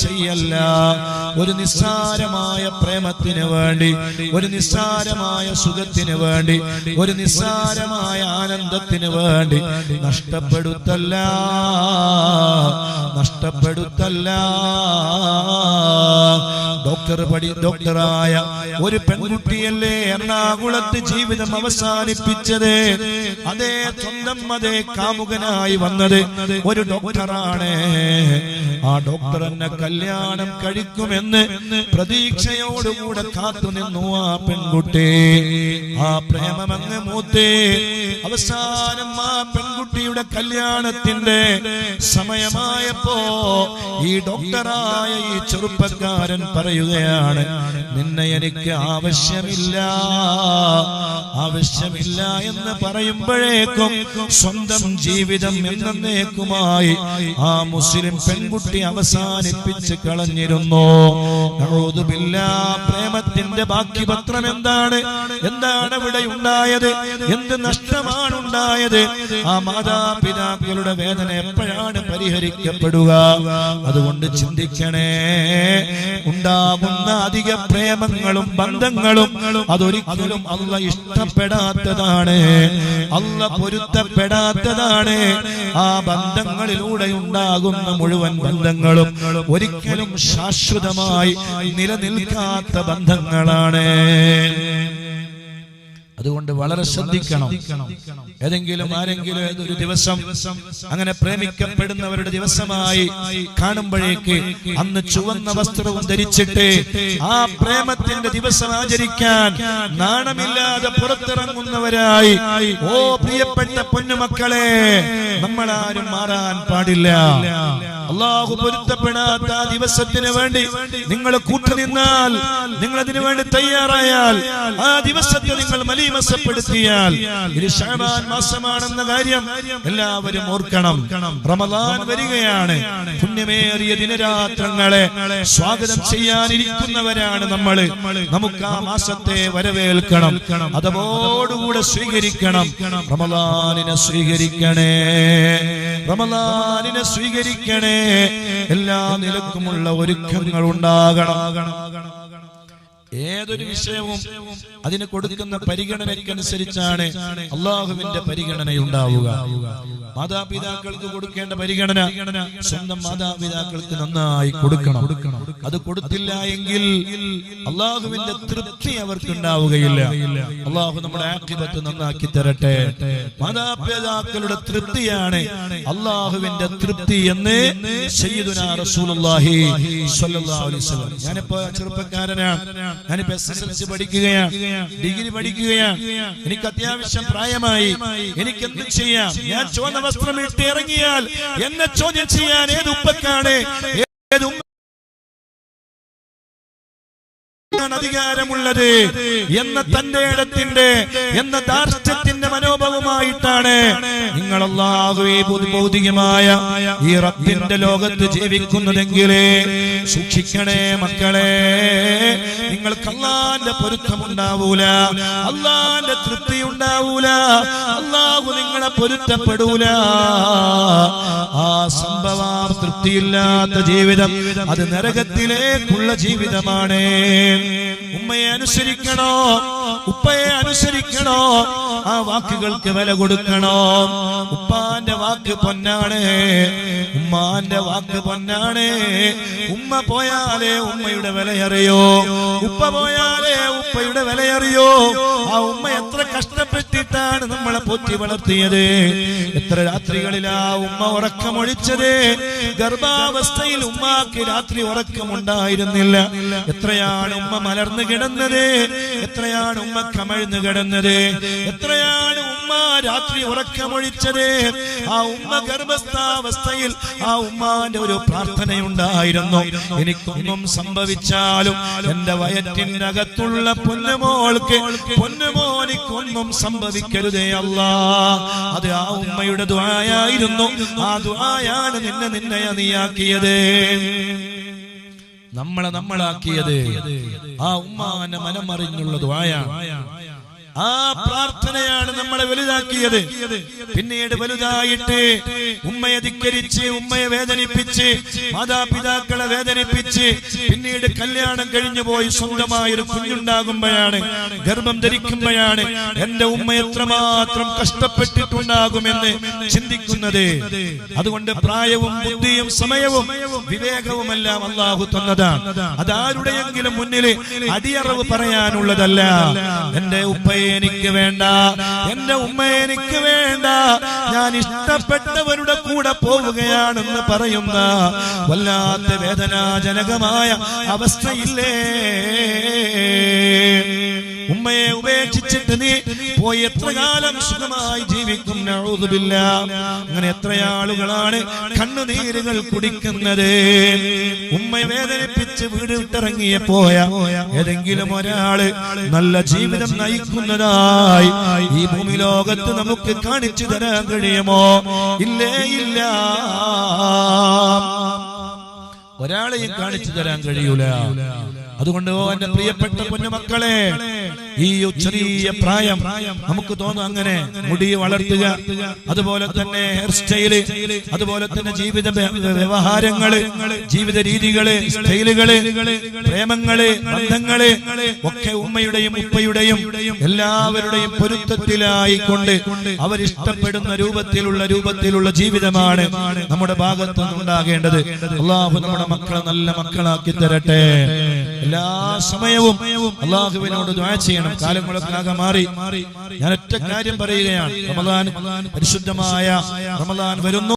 ചെയ്യല്ല. ഒരു നിസ്സാരമായ പ്രേമത്തിന് വേണ്ടി ഒരു നിസ്സാരമായ സുഖത്തിന് വേണ്ടി ഒരു നിസ്സാരമായ ആനന്ദത്തിന് വേണ്ടി നഷ്ടപ്പെടുത്തല്ല. നഷ്ടപ്പെടുത്തല്ല. ഡോക്ടർ പടി ഡോക്ടറായ ഒരു പെൺകുട്ടിയല്ലേ എറണാകുളത്ത് ജീവിതം അവസാനിപ്പിച്ചത്. അതേ സ്വന്തം അതേ കാമുകനായി വന്നത് ഒരു ഡോക്ടറാണ് ആ ഡോക്ടർ എന്നെ കല്യാണം കഴിക്കുമെന്ന് പ്രതീക്ഷയോടുകൂടെ കാത്തു നിന്നു ആ പെൺകുട്ടി. ആ പ്രേമമങ്ങ് മൂത്തേ അവസാനം ആ പെൺകുട്ടിയുടെ കല്യാണത്തിന്റെ സമയമായപ്പോ ഈ ഡോക്ടറായ ഈ ചെറുപ്പക്കാരൻ പറയുകയാണ് നിന്നെ എനിക്ക് ആവശ്യമില്ല. ആവശ്യമില്ല എന്ന് പറയുമ്പോഴേക്കും സ്വന്തം ജീവിതം എന്നേക്കുമായി ആ മുസ്ലിം പെൺകുട്ടി അവസാനിപ്പിച്ച് കളഞ്ഞിരുന്നു. പ്രേമത്തിന്റെ ബാക്കി പത്രം എന്താണ്? എന്താണ് ഇവിടെ ഉണ്ടായത്? എന്ത് നഷ്ടമാണ് ഉണ്ടായത്? ആ മാതാപിതാക്കളുടെ വേദന എപ്പോഴാണ് പരിഹരിക്കപ്പെടുക? അതുകൊണ്ട് ചിന്തിക്കണേ. ഉണ്ടാകുന്ന പ്രേമങ്ങളും ബന്ധങ്ങളും അതൊരിക്കലും അല്ല ഇഷ്ടപ്പെടാത്തതാണ്. അല്ല പൊരുത്തപ്പെടാത്തതാണ്. ആ ബന്ധങ്ങളിലൂടെ ഉണ്ടാകുന്ന മുഴുവൻ ബന്ധങ്ങളും ഒരിക്കലും ശാശ്വതമായി നിലനിൽക്കാത്ത ബന്ധങ്ങളാണ്. അതുകൊണ്ട് വളരെ ശ്രദ്ധിക്കണം. ഏതെങ്കിലും ആരെങ്കിലും ഏതൊരു ദിവസം അങ്ങനെ പ്രേമിക്കപ്പെടുന്നവരുടെ ദിവസമായി കാണുമ്പോഴേക്ക് അന്ന് ചുവന്ന വസ്ത്രവും ധരിച്ചിട്ട് ആ പ്രേമത്തിന്റെ ദിവസം ആചരിക്കാൻ നാണമില്ലാതെ പുറത്തിറങ്ങുന്നവരായി ഓ പ്രിയപ്പെട്ട പൊന്നുമക്കളെ നമ്മളാരും മാറാൻ പാടില്ല. അള്ളാഹു പൊരുത്തപ്പെടാത്ത ആ ദിവസത്തിന് വേണ്ടി നിങ്ങൾ കൂട്ടുനിന്നാൽ നിങ്ങൾ അതിനു വേണ്ടി തയ്യാറായാൽ ആ ദിവസത്തെ നിങ്ങൾ മലീമസപ്പെടുത്തിയാൽ ഇത് ഷാബാൻ മാസമാണെന്ന കാര്യം എല്ലാവരും ഓർക്കണം. റമദാൻ വരികയാണ്. പുണ്യമേറിയ ദിനരാത്രങ്ങളെ സ്വാഗതം ചെയ്യാനിരിക്കുന്നവരാണ് നമ്മൾ നമുക്ക് ആ മാസത്തെ വരവേൽക്കണം. അതോടുകൂടെ സ്വീകരിക്കണം. റമദാനിനെ സ്വീകരിക്കണേ. റമദാനിനെ സ്വീകരിക്കണേ. എല്ലാ നിലക്കുമുള്ള ഒരുക്കങ്ങൾ ഉണ്ടാകണം. ഏതൊരു വിഷയവും അതിന് കൊടുക്കുന്ന പരിഗണനയ്ക്കനുസരിച്ചാണ് അള്ളാഹുവിന്റെ പരിഗണന ഉണ്ടാവുക മാതാപിതാക്കൾക്ക് കൊടുക്കേണ്ട പരിഗണന സ്വന്തം മാതാപിതാക്കൾക്ക് നന്നായി കൊടുക്കണം. അത് കൊടുത്തില്ല എങ്കിൽ അള്ളാഹുവിന്റെ തൃപ്തി അവർക്ക് ഉണ്ടാവുകയില്ല അള്ളാഹു നമ്മുടെ ആക്കിപത്ത് നന്നാക്കി തരട്ടെ. മാതാപിതാക്കളുടെ തൃപ്തിയാണ് അള്ളാഹുവിന്റെ തൃപ്തി എന്ന് ഞാനിപ്പോ ചെറുപ്പക്കാരനാണ്. ഞാനിപ്പോ എസ് എസ് എൽ സി പഠിക്കുകയാണ്. ഡിഗ്രി പഠിക്കുകയാണ്. എനിക്ക് അത്യാവശ്യം പ്രായമായി. എനിക്ക് എന്ത് ചെയ്യാം. ഞാൻ ചുവന്ന വസ്ത്രം ഇട്ട് ഇറങ്ങിയാൽ എന്നെ ചോദ്യം ചെയ്യാൻ ഏത് ഉപ്പക്കാണ്? ഏത് ആണ് അധികാരമുള്ളത് എന്ന തന്റെ ഇടത്തിന്റെ എന്ന ദാർഷ്ട്യത്തിന്റെ മനോഭാവമായിട്ടാണ് നിങ്ങൾ അള്ളാഹുവെ ഭൗതികമായ ഈ റബ്ബിന്റെ ലോകത്ത് ജീവിക്കുന്നതെങ്കിലേ സൂക്ഷിക്കണേ മക്കളെ. നിങ്ങൾക്ക് അള്ളാന്റെ പൊരുത്തമുണ്ടാവൂല അള്ളാന്റെ തൃപ്തി ഉണ്ടാവൂല അള്ളാഹു നിങ്ങളെ പൊരുത്തപ്പെടൂല. ആ സംഭവം തൃപ്തിയില്ലാത്ത ജീവിതം അത് നരകത്തിലേക്കുള്ള ജീവിതമാണ്. ഉമ്മയെ അനുസരിക്കണോ? ഉപ്പയെ അനുസരിക്കണോ? ആ വാക്കുകൾക്ക് വില കൊടുക്കണോ? ഉപ്പാന്റെ വാക്ക് പൊന്നാണ്. ഉമ്മാന്റെ വാക്ക് പൊന്നാണ്. ഉമ്മ പോയാലേ ഉമ്മയുടെ വിലയറിയോ? ഉപ്പ പോയാലേ ഉപ്പയുടെ വിലയറിയോ? ആ ഉമ്മ എത്ര കഷ്ടപ്പെട്ടിട്ടാണ് നമ്മളെ പൊറ്റി വളർത്തിയത്? എത്ര രാത്രികളിലാ ഉമ്മ ഉറക്കമൊഴിച്ചത്? ഗർഭാവസ്ഥയിൽ ഉമ്മാക്ക് രാത്രി ഉറക്കമുണ്ടായിരുന്നില്ല. എത്രയാണ് ഉമ്മ മലർന്നു കിടന്നത്. എത്രയാണ് ഉമ്മ കമഴ്ന്നു കിടന്നത്? എത്രയാണ് ഉമ്മ രാത്രി ഉറക്കമൊഴിച്ചത്? ആ ഉമ്മ ഗർഭസ്ഥാവസ്ഥയിൽ ആ ഉമ്മാന്റെ ഒരു പ്രാർത്ഥനയുണ്ടായിരുന്നു. എനിക്കൊന്നും സംഭവിച്ചാലും എന്റെ വയറ്റിനകത്തുള്ള പൊന്നുമോൾക്ക് പൊന്നുമോനിക്കൊന്നും സംഭവിക്കരുതേ അല്ല. അത് ആ ഉമ്മയുടെ ദ്വായായിരുന്നു ആ ദ്വായാണ് നിന്നെ നിന്നെ നീയാക്കിയത്. നമ്മളെ നമ്മളാക്കിയത്. ആ ഉമ്മാന്റെ മനമറിഞ്ഞുള്ള ദ്വായ ആ പ്രാർത്ഥനയാണ് നമ്മളെ വലുതാക്കിയത്. പിന്നീട് വലുതായിട്ട് ഉമ്മയെ ധിക്കരിച്ച് ഉമ്മയെ വേദനിപ്പിച്ച് മാതാപിതാക്കളെ വേദനിപ്പിച്ച് പിന്നീട് കല്യാണം കഴിഞ്ഞു പോയി സ്വന്തമായൊരു കുഞ്ഞുണ്ടാകുമ്പോഴാണ് ഗർഭം ധരിക്കുമ്പോഴാണ് എന്റെ ഉമ്മ എത്രമാത്രം കഷ്ടപ്പെട്ടിട്ടുണ്ടാകുമെന്ന് ചിന്തിക്കുന്നത്. അതുകൊണ്ട് പ്രായവും ബുദ്ധിയും സമയവും വിവേകവുമെല്ലാം അള്ളാഹു തന്നതാണ്. അതാരുടെയെങ്കിലും മുന്നിൽ അടിയറവ് പറയാനുള്ളതല്ല എന്റെ ഉപ്പയെ എനിക്ക് വേണ്ട. എന്റെ ഉമ്മയെ എനിക്ക് വേണ്ട. ഞാൻ ഇഷ്ടപ്പെട്ടവരുടെ കൂടെ പോവുകയാണെന്ന് പറയുന്ന വല്ലാത്ത വേദനാജനകമായ അവസ്ഥയില്ലേ? ഉമ്മയെ ഉപേക്ഷിച്ചിട്ട് നീ പോയി എത്ര കാലം സുഖമായി ജീവിക്കും? അങ്ങനെ എത്ര ആളുകളാണ് കണ്ണുനീരുകൾ കുടിക്കുന്നത്? ഉമ്മയെ വേദനിപ്പിച്ച് വീട് വിട്ടിറങ്ങിയ പോയ ഏതെങ്കിലും ഒരാൾ നല്ല ജീവിതം നയിക്കുന്നതായി ഈ ഭൂമി ലോകത്ത് നമുക്ക് കാണിച്ചു തരാൻ കഴിയുമോ? ഇല്ലേ ഇല്ല. ഒരാളെയും കാണിച്ചു തരാൻ കഴിയൂല. അതുകൊണ്ട് എന്റെ പ്രിയപ്പെട്ട കുഞ്ഞുമക്കളെ ഈ ചെറിയ പ്രായം നമുക്ക് തോന്നും അങ്ങനെ മുടി വളർത്തുക അതുപോലെ തന്നെ ഹെയർ സ്റ്റൈൽ അതുപോലെ തന്നെ ജീവിത വ്യ- വ്യവഹാരങ്ങൾ ജീവിത രീതികൾ സ്റ്റൈലുകൾ പ്രേമങ്ങൾ ബന്ധങ്ങൾ ഒക്കെ ഉമ്മയുടെയും ഉപ്പയുടെയും എല്ലാവരുടെയും പൊരുത്തത്തിലായിക്കൊണ്ട് അവരിഷ്ടപ്പെടുന്ന രൂപത്തിലുള്ള രൂപത്തിലുള്ള ജീവിതമാണ് നമ്മുടെ ഭാഗത്ത് നിന്നുണ്ടാകേണ്ടത് അള്ളാഹു നമ്മുടെ മക്കളെ നല്ല മക്കളാക്കി തരട്ടെ. എല്ലാ സമയവും അള്ളാഹുവിനോട് ദ്വാ ചെയ്യണം. കാലങ്ങളൊക്കെ മാറി. ഞാൻ ഒറ്റ കാര്യം പറയുകയാണ്. റമദാൻ പരിശുദ്ധമായ റമദാൻ വരുന്നു.